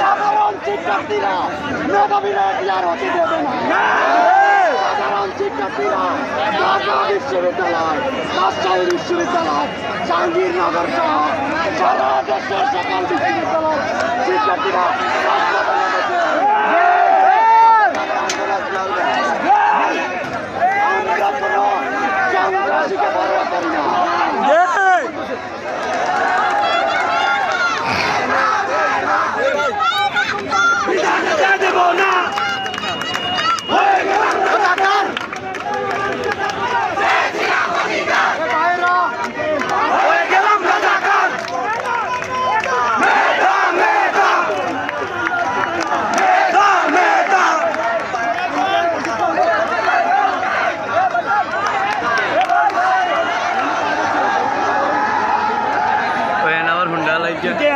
সাধারণ শিক্ষার্থীরা মেধাবীরা আর হতে দেবে না বিশ্ববিদ্যালয় রাজশাহী বিশ্ববিদ্যালয় জাহাঙ্গীরনগর সহ সারা দেশের সকল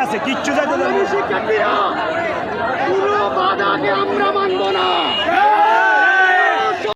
আছে? কিচ্ছু যাতে পুরো বাধাকে আমরা মানব না।